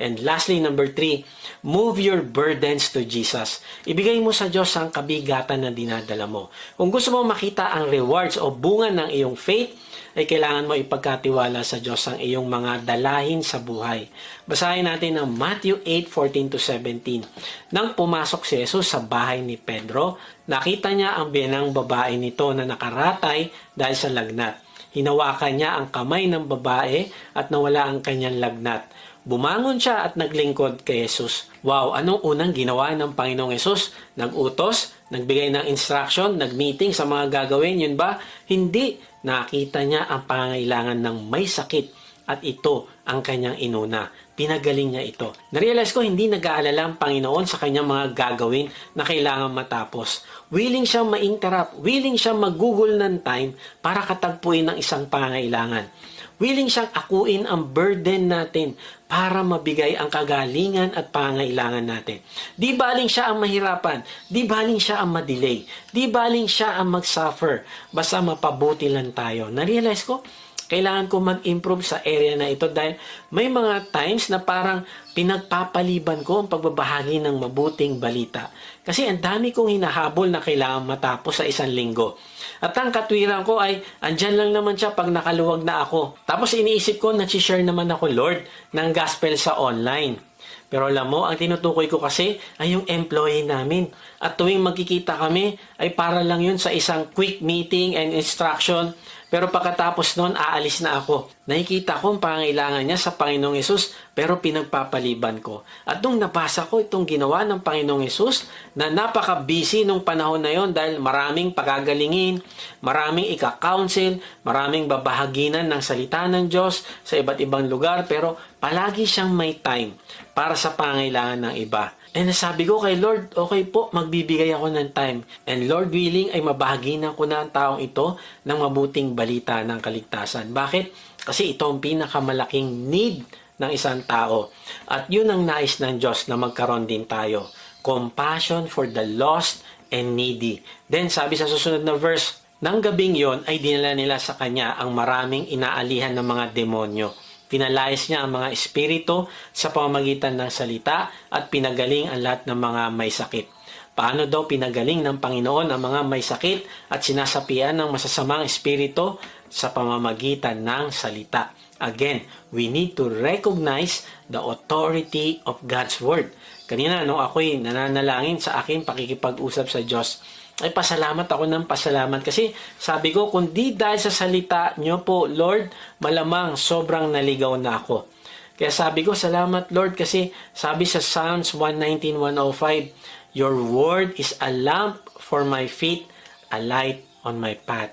And lastly, number three, move your burdens to Jesus. Ibigay mo sa Diyos ang kabigatan na dinadala mo. Kung gusto mo makita ang rewards o bunga ng iyong faith, ay kailangan mo ipagkatiwala sa Diyos ang iyong mga dalahin sa buhay. Basahin natin ang Matthew 8:14 to 17. Nang pumasok si Jesus sa bahay ni Pedro, nakita niya ang biyanang babae nito na nakaratay dahil sa lagnat. Hinawakan niya ang kamay ng babae at nawala ang kanyang lagnat. Bumangon siya at naglingkod kay Jesus. Wow, anong unang ginawa ng Panginoong Jesus? Nagutos? Nagbigay ng instruction? Nagmeeting sa mga gagawin? Yun ba? Hindi. Nakita niya ang pangangailangan ng may sakit at ito ang kanyang inuna. Pinagaling niya ito. Narealize ko hindi nag-aalala ang Panginoon sa kanyang mga gagawin na kailangan matapos. Willing siyang ma-interrupt. Willing siyang mag-google ng time para katagpuin ng isang pangangailangan. Willing siyang akuin ang burden natin para mabigay ang kagalingan at pangailangan natin. Di baling siya ang mahirapan, di baling siya ang madelay, di baling siya ang mag-suffer, basta mapabuti lang tayo. Na-realize ko, kailangan ko mag-improve sa area na ito dahil may mga times na parang pinagpapaliban ko ang pagbabahagi ng mabuting balita. Kasi ang dami kong hinahabol na kailangan matapos sa isang linggo. At ang katwiran ko ay, andyan lang naman siya pag nakaluwag na ako. Tapos iniisip ko, nag-share naman ako, Lord, ng gospel sa online. Pero alam mo, ang tinutukoy ko kasi ay yung employee namin. At tuwing magkikita kami, ay para lang yun sa isang quick meeting and instruction. Pero pagkatapos noon, aalis na ako. Nakikita ko ang pangailangan niya sa Panginoong Yesus, pero pinagpapaliban ko. At nung nabasa ko itong ginawa ng Panginoong Yesus, na napaka-busy nung panahon na yon dahil maraming pagagalingin, maraming ika-counsel, maraming babahaginan ng salita ng Diyos sa iba't ibang lugar, pero palagi siyang may time para sa pangailangan ng iba. And sabi ko kay Lord, okay po, magbibigay ako ng time. And Lord willing ay mabahaginan ko na ang taong ito ng mabuting balita ng kaligtasan. Bakit? Kasi ito ang pinakamalaking need ng isang tao. At yun ang nais ng Diyos na magkaroon din tayo. Compassion for the lost and needy. Then sabi sa susunod na verse, Nang gabing yon ay dinala nila sa kanya ang maraming inaalihan ng mga demonyo. Pinalayas niya ang mga espiritu sa pamamagitan ng salita at pinagaling ang lahat ng mga may sakit. Paano daw pinagaling ng Panginoon ang mga may sakit at sinasapian ng masasamang espiritu sa pamamagitan ng salita? Again, we need to recognize the authority of God's Word. Kanina, nung ako'y nananalangin sa akin pakikipag-usap sa Diyos, ay pasalamat ako ng pasalamat. Kasi sabi ko kung di dahil sa salita nyo po Lord malamang sobrang naligaw na ako. Kaya sabi ko salamat Lord. Kasi sabi sa Psalms 119:105 Your word is a lamp for my feet a light on my path.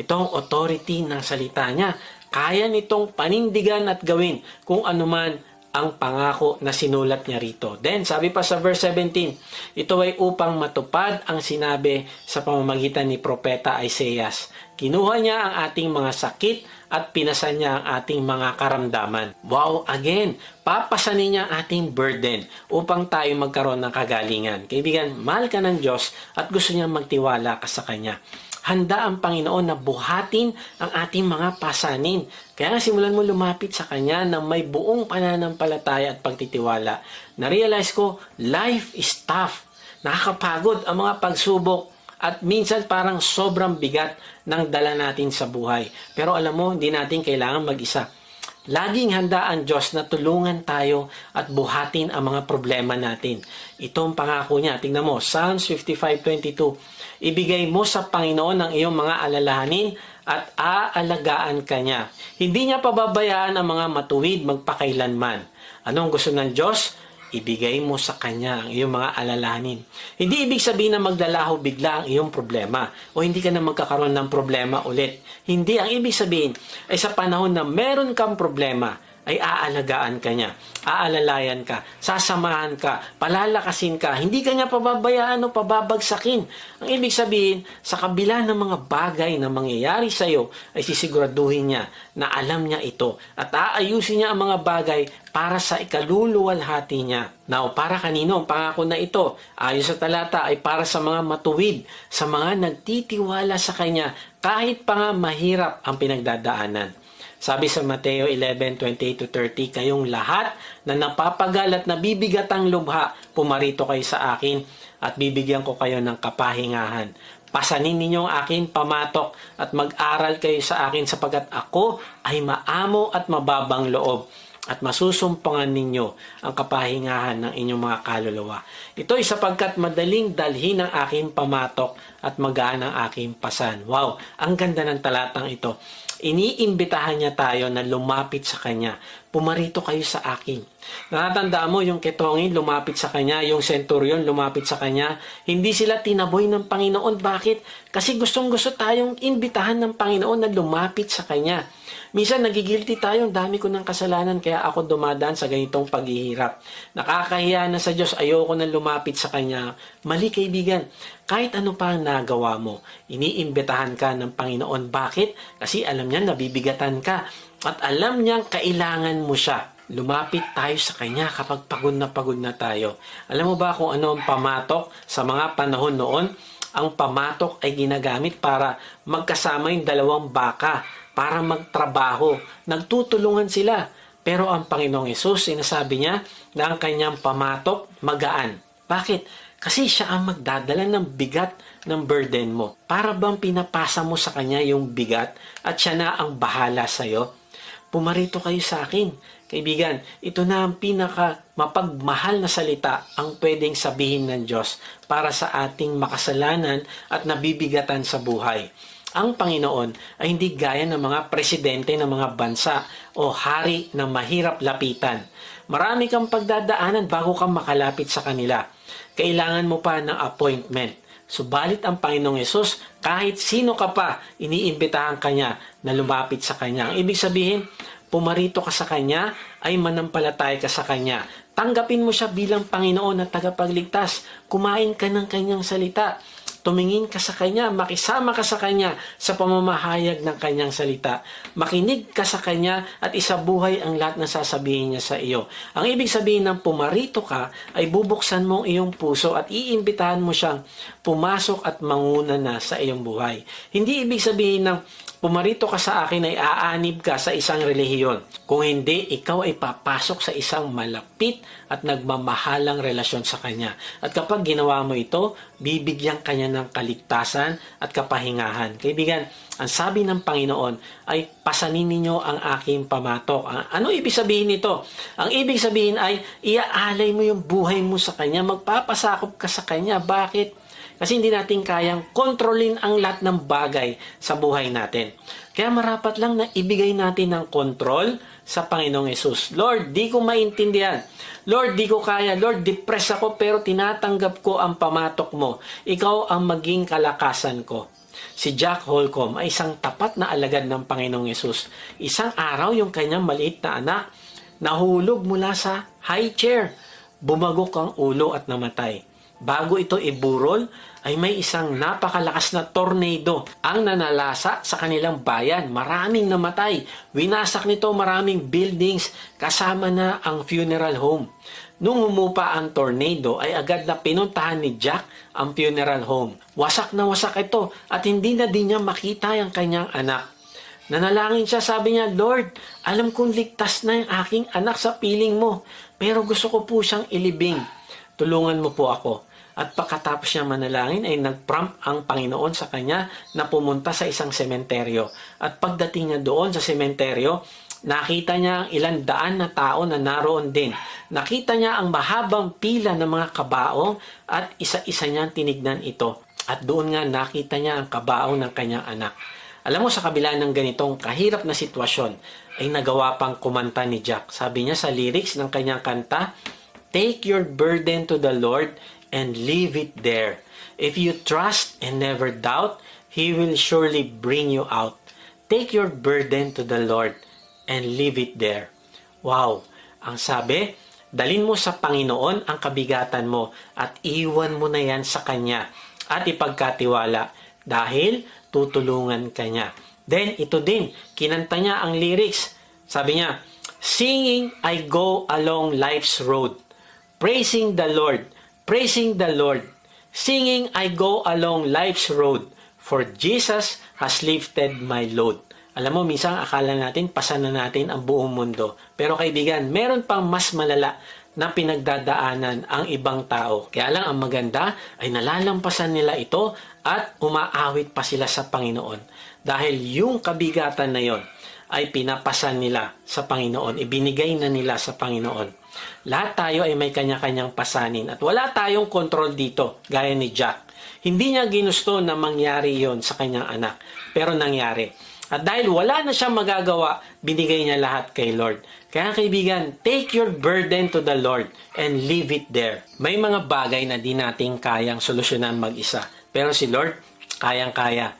Itong authority ng salita niya kaya nitong panindigan at gawin kung anuman ang pangako na sinulat niya rito. Then, sabi pa sa verse 17, ito ay upang matupad ang sinabi sa pamamagitan ni Propeta Isaias. Kinuha niya ang ating mga sakit at pinasan niya ang ating mga karamdaman. Wow, again, papasanin niya ang ating burden upang tayo magkaroon ng kagalingan. Kaibigan, mahal ka ng Diyos at gusto niya magtiwala ka sa Kanya handa ang Panginoon na buhatin ang ating mga pasanin. Kaya simulan mo lumapit sa Kanya na may buong pananampalataya at pagtitiwala. Na-realize ko, life is tough. Nakakapagod ang mga pagsubok at minsan parang sobrang bigat ng dala natin sa buhay. Pero alam mo, hindi natin kailangan mag-isa. Laging handa ang Diyos na tulungan tayo at buhatin ang mga problema natin. Ito ang pangako niya. Tingnan mo, Psalms 55.22 Ibigay mo sa Panginoon ang iyong mga alalahanin at aalagaan ka niya. Hindi niya pababayaan ang mga matuwid magpakailanman. Anong gusto ng Diyos? Ibigay mo sa Kanya ang iyong mga alalahanin. Hindi ibig sabihin na maglalaho bigla ang iyong problema o hindi ka na magkakaroon ng problema ulit. Hindi. Ang ibig sabihin ay sa panahon na meron kang problema, ay aalagaan ka niya, aalalayan ka, sasamahan ka, palalakasin ka, hindi ka niya pababayaan o pababagsakin. Ang ibig sabihin, sa kabila ng mga bagay na mangyayari sa iyo, ay sisiguraduhin niya na alam niya ito at aayusin niya ang mga bagay para sa ikaluluwalhati niya. Now, para kanino ang pangako na ito? Ayon sa talata ay para sa mga matuwid, sa mga nagtitiwala sa Kanya kahit pa nga mahirap ang pinagdadaanan. Sabi sa Mateo 11:28-30, kayong lahat na napapagal at nabibigat ang lubha, pumarito kayo sa akin at bibigyan ko kayo ng kapahingahan. Pasanin ninyo ang aking pamatok at mag-aral kayo sa akin sapagkat ako ay maamo at mababang loob at masusumpangan ninyo ang kapahingahan ng inyong mga kaluluwa. Ito ay sapagkat madaling dalhin ang aking pamatok at magaan ang aking pasan. Wow, ang ganda ng talatang ito. Iniimbitahan niya tayo na lumapit sa Kanya. Pumarito kayo sa akin. Nakatandaan mo yung ketongin lumapit sa Kanya, yung centurion lumapit sa Kanya. Hindi sila tinaboy ng Panginoon. Bakit? Kasi gustong gusto tayong imbitahan ng Panginoon na lumapit sa Kanya. Minsan nagigilty tayo, dami ko ng kasalanan kaya ako dumadaan sa ganitong paghihirap. Nakakahiya na sa Diyos, ayoko na lumapit sa Kanya. Mali kaibigan, kahit ano pa ang nagawa mo, iniimbitahan ka ng Panginoon. Bakit? Kasi alam niya nabibigatan ka at alam niyang kailangan mo siya. Lumapit tayo sa Kanya kapag pagod na pagod na tayo. Alam mo ba kung ano ang pamatok sa mga panahon noon? Ang pamatok ay ginagamit para magkasama yung dalawang baka para magtrabaho. Nagtutulungan sila. Pero ang Panginoong Yesus, sinasabi niya na ang kanyang pamatok magaan. Bakit? Kasi siya ang magdadala ng bigat ng burden mo. Para bang pinapasa mo sa kanya yung bigat at siya na ang bahala sa iyo? Pumarito kayo sa akin. Kaibigan, ito na ang pinaka mapagmahal na salita ang pwedeng sabihin ng Diyos para sa ating makasalanan at nabibigatan sa buhay ang Panginoon ay hindi gaya ng mga presidente ng mga bansa o hari na mahirap lapitan. Marami kang pagdadaanan bago ka makalapit sa kanila. Kailangan mo pa ng appointment. Subalit ang Panginoong Yesus, kahit sino ka pa, iniimbitahan kanya na lumapit sa kanya. Ang ibig sabihin, pumarito ka sa kanya, ay manampalatay ka sa kanya. Tanggapin mo siya bilang Panginoon na tagapagligtas. Kumain ka ng kanyang salita tumingin ka sa Kanya, makisama ka sa Kanya sa pamamahayag ng Kanyang salita. Makinig ka sa Kanya at isabuhay ang lahat na sasabihin niya sa iyo. Ang ibig sabihin ng pumarito ka ay bubuksan mo iyong puso at iimbitahan mo siyang pumasok at manguna na sa iyong buhay. Hindi ibig sabihin ng pumarito ka sa akin ay aanib ka sa isang relihiyon. Kung hindi, ikaw ay papasok sa isang malapit at nagmamahalang relasyon sa Kanya. At kapag ginawa mo ito, bibigyan Kanya ng kaligtasan at kapahingahan. Kaibigan, ang sabi ng Panginoon ay pasanin ninyo ang aking pamatok. Ano ibig sabihin nito? Ang ibig sabihin ay iaalay mo yung buhay mo sa Kanya, magpapasakop ka sa Kanya. Bakit? Kasi hindi natin kayang kontrolin ang lahat ng bagay sa buhay natin. Kaya marapat lang na ibigay natin ng kontrol sa Panginoong Yesus. Lord, di ko maintindihan. Lord, di ko kaya. Lord, depressed ako pero tinatanggap ko ang pamatok mo. Ikaw ang maging kalakasan ko. Si Jack Holcomb ay isang tapat na alagad ng Panginoong Yesus. Isang araw yung kanyang maliit na anak nahulog mula sa high chair. Bumagok ang ulo at namatay. Bago ito iburol, ay may isang napakalakas na tornado ang nanalasa sa kanilang bayan. Maraming namatay. Winasak nito maraming buildings kasama na ang funeral home. Nung humupa ang tornado ay agad na pinuntahan ni Jack ang funeral home. Wasak na wasak ito at hindi na din niya makita ang kanyang anak. Nanalangin siya, sabi niya, Lord, alam kong ligtas na yung aking anak sa piling mo, pero gusto ko po siyang ilibing. Tulungan mo po ako. At pagkatapos niya manalangin ay nagprompt ang Panginoon sa kanya na pumunta sa isang sementeryo. At pagdating niya doon sa sementeryo, nakita niya ang ilang daan na tao na naroon din. Nakita niya ang mahabang pila ng mga kabaong at isa-isa niyang tinignan ito. At doon nga nakita niya ang kabaong ng kanyang anak. Alam mo sa kabila ng ganitong kahirap na sitwasyon ay nagawa pang kumanta ni Jack. Sabi niya sa lyrics ng kanyang kanta, Take your burden to the Lord and leave it there. If you trust and never doubt, He will surely bring you out. Take your burden to the Lord and leave it there. Wow! Ang sabi, dalin mo sa Panginoon ang kabigatan mo at iwan mo na yan sa Kanya at ipagkatiwala dahil tutulungan ka niya. Then, ito din, kinanta niya ang lyrics. Sabi niya, Singing, I go along life's road, praising the Lord, praising the Lord. Singing, I go along life's road, for Jesus has lifted my load. Alam mo, minsan akala natin pasan na natin ang buong mundo. Pero kaibigan, meron pang mas malala na pinagdadaanan ang ibang tao. Kaya lang ang maganda ay nalalampasan nila ito at umaawit pa sila sa Panginoon. Dahil yung kabigatan na yon ay pinapasan nila sa Panginoon. Ibinigay na nila sa Panginoon. Lahat tayo ay may kanya-kanyang pasanin at wala tayong kontrol dito gaya ni Jack. Hindi niya ginusto na mangyari yon sa kanyang anak pero nangyari. At dahil wala na siya magagawa, binigay niya lahat kay Lord. Kaya kaibigan, take your burden to the Lord and leave it there. May mga bagay na di natin kayang solusyonan mag-isa. Pero si Lord, kayang-kaya.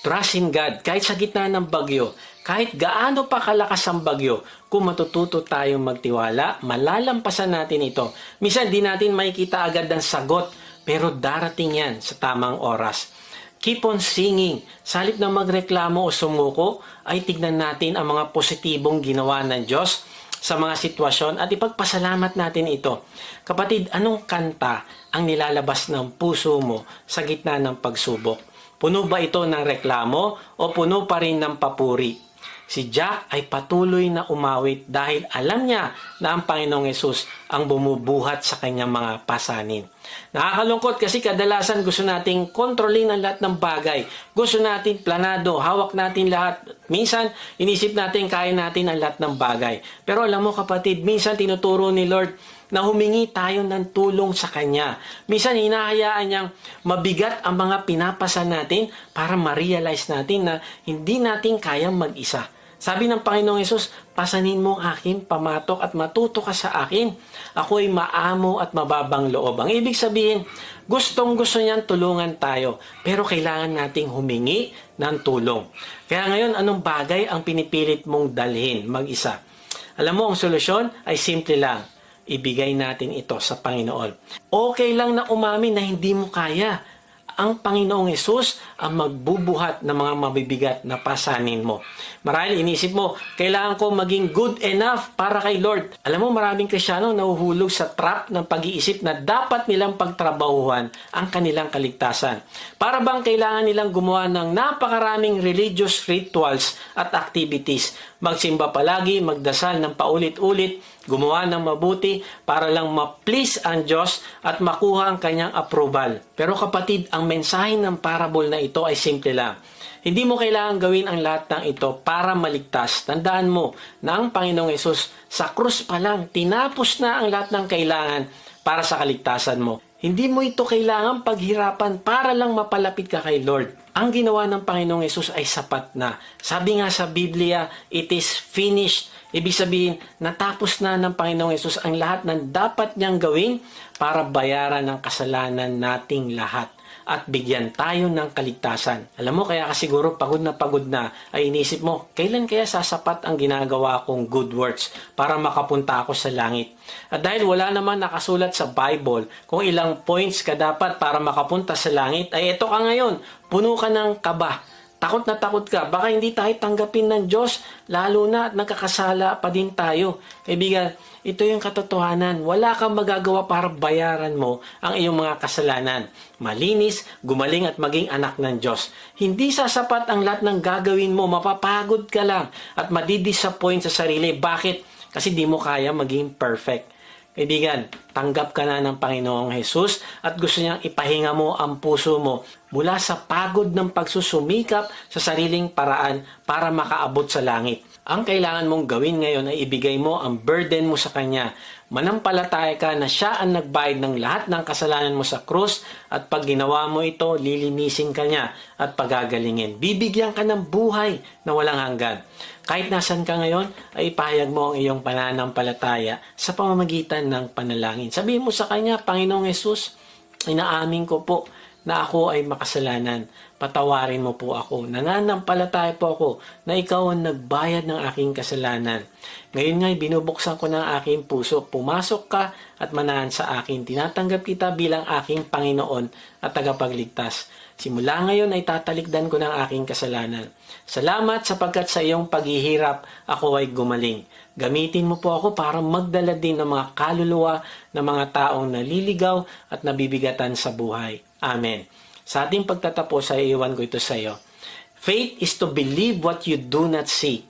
Trust in God. Kahit sa gitna ng bagyo, kahit gaano pa kalakas ang bagyo, kung matututo tayong magtiwala, malalampasan natin ito. Minsan di natin makikita agad ang sagot, pero darating yan sa tamang oras. Keep on singing. Sa halip na magreklamo o sumuko, ay tignan natin ang mga positibong ginawa ng Diyos sa mga sitwasyon at ipagpasalamat natin ito. Kapatid, anong kanta ang nilalabas ng puso mo sa gitna ng pagsubok? Puno ba ito ng reklamo o puno pa rin ng papuri? Si Jack ay patuloy na umawit dahil alam niya na ang Panginoong Yesus ang bumubuhat sa kanyang mga pasanin. Nakakalungkot kasi kadalasan gusto nating kontrolin ang lahat ng bagay. Gusto natin planado, hawak natin lahat. Minsan, inisip natin kaya natin ang lahat ng bagay. Pero alam mo kapatid, minsan tinuturo ni Lord na humingi tayo ng tulong sa Kanya. Minsan hinahayaan niyang mabigat ang mga pinapasa natin para ma-realize natin na hindi natin kayang mag-isa. Sabi ng Panginoong Yesus, pasanin mo ang akin pamatok at matuto ka sa akin. Ako ay maamo at mababang loob. Ang ibig sabihin, gustong gusto niyan tulungan tayo, pero kailangan nating humingi ng tulong. Kaya ngayon, anong bagay ang pinipilit mong dalhin mag-isa? Alam mo, ang solusyon ay simple lang ibigay natin ito sa Panginoon. Okay lang na umamin na hindi mo kaya. Ang Panginoong Yesus ang magbubuhat ng mga mabibigat na pasanin mo. Marahil inisip mo, kailangan ko maging good enough para kay Lord. Alam mo, maraming Krisyano nahuhulog sa trap ng pag-iisip na dapat nilang pagtrabahuhan ang kanilang kaligtasan. Para bang kailangan nilang gumawa ng napakaraming religious rituals at activities. Magsimba palagi, magdasal ng paulit-ulit, gumawa ng mabuti para lang ma-please ang Diyos at makuha ang kanyang approval. Pero kapatid, ang mensahe ng parable na ito ay simple lang. Hindi mo kailangan gawin ang lahat ng ito para maligtas. Tandaan mo na ang Panginoong Yesus sa krus pa lang, tinapos na ang lahat ng kailangan para sa kaligtasan mo. Hindi mo ito kailangan paghirapan para lang mapalapit ka kay Lord. Ang ginawa ng Panginoong Yesus ay sapat na. Sabi nga sa Biblia, it is finished. Ibig sabihin, natapos na ng Panginoong Yesus ang lahat ng dapat niyang gawin para bayaran ng kasalanan nating lahat at bigyan tayo ng kaligtasan. Alam mo, kaya ka siguro pagod na pagod na, ay inisip mo, kailan kaya sasapat ang ginagawa kong good works para makapunta ako sa langit? At dahil wala naman nakasulat sa Bible kung ilang points ka dapat para makapunta sa langit, ay ito ka ngayon, puno ka ng kaba, Takot na takot ka. Baka hindi tayo tanggapin ng Diyos, lalo na at nagkakasala pa din tayo. Kaibigan, ito yung katotohanan. Wala kang magagawa para bayaran mo ang iyong mga kasalanan. Malinis, gumaling at maging anak ng Diyos. Hindi sasapat ang lahat ng gagawin mo. Mapapagod ka lang at madidisappoint sa sarili. Bakit? Kasi di mo kaya maging perfect. Kaibigan, tanggap ka na ng Panginoong Jesus at gusto niyang ipahinga mo ang puso mo mula sa pagod ng pagsusumikap sa sariling paraan para makaabot sa langit. Ang kailangan mong gawin ngayon ay ibigay mo ang burden mo sa Kanya. Manampalataya ka na Siya ang nagbayad ng lahat ng kasalanan mo sa krus at pag ginawa mo ito, lilinisin ka niya at pagagalingin. Bibigyan ka ng buhay na walang hanggan. Kahit nasan ka ngayon, ay ipahayag mo ang iyong pananampalataya sa pamamagitan ng panalangin. Sabihin mo sa Kanya, Panginoong Yesus, inaamin ko po na ako ay makasalanan. Patawarin mo po ako. Nananampalataya po ako na ikaw ang nagbayad ng aking kasalanan. Ngayon nga'y binubuksan ko ng aking puso. Pumasok ka at manahan sa akin. Tinatanggap kita bilang aking Panginoon at tagapagligtas. Simula ngayon ay tatalikdan ko ng aking kasalanan. Salamat sapagkat sa iyong paghihirap ako ay gumaling. Gamitin mo po ako para magdala din ng mga kaluluwa ng mga taong naliligaw at nabibigatan sa buhay. Amen. Sa ating pagtatapos ay iwan ko ito sa iyo. Faith is to believe what you do not see.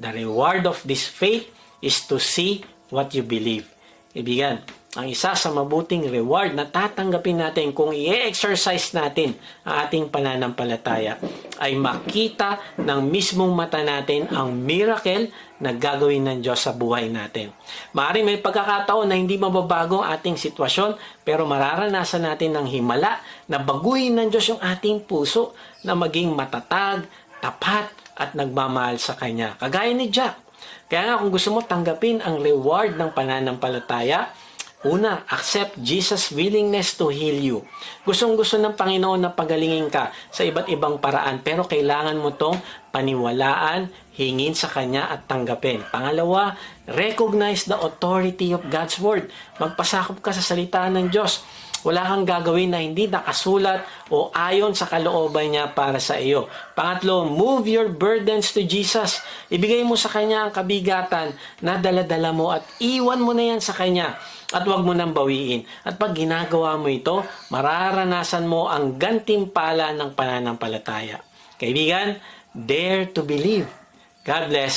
The reward of this faith is to see what you believe. Ibigan, ang isa sa mabuting reward na tatanggapin natin kung i-exercise natin ang ating pananampalataya ay makita ng mismong mata natin ang miracle na gagawin ng Diyos sa buhay natin. Maaaring may pagkakataon na hindi mababago ang ating sitwasyon pero mararanasan natin ng himala na baguhin ng Diyos yung ating puso na maging matatag, tapat at nagmamahal sa Kanya. Kagaya ni Jack. Kaya nga kung gusto mo tanggapin ang reward ng pananampalataya, Una, accept Jesus' willingness to heal you. Gustong gusto ng Panginoon na pagalingin ka sa iba't ibang paraan pero kailangan mo tong paniwalaan, hingin sa Kanya at tanggapin. Pangalawa, recognize the authority of God's Word. Magpasakop ka sa salita ng Diyos. Wala kang gagawin na hindi nakasulat o ayon sa kalooban niya para sa iyo. Pangatlo, move your burdens to Jesus. Ibigay mo sa Kanya ang kabigatan na daladala mo at iwan mo na yan sa Kanya at huwag mo nang bawiin. At pag ginagawa mo ito, mararanasan mo ang gantimpala ng pananampalataya. Kaibigan, dare to believe. God bless.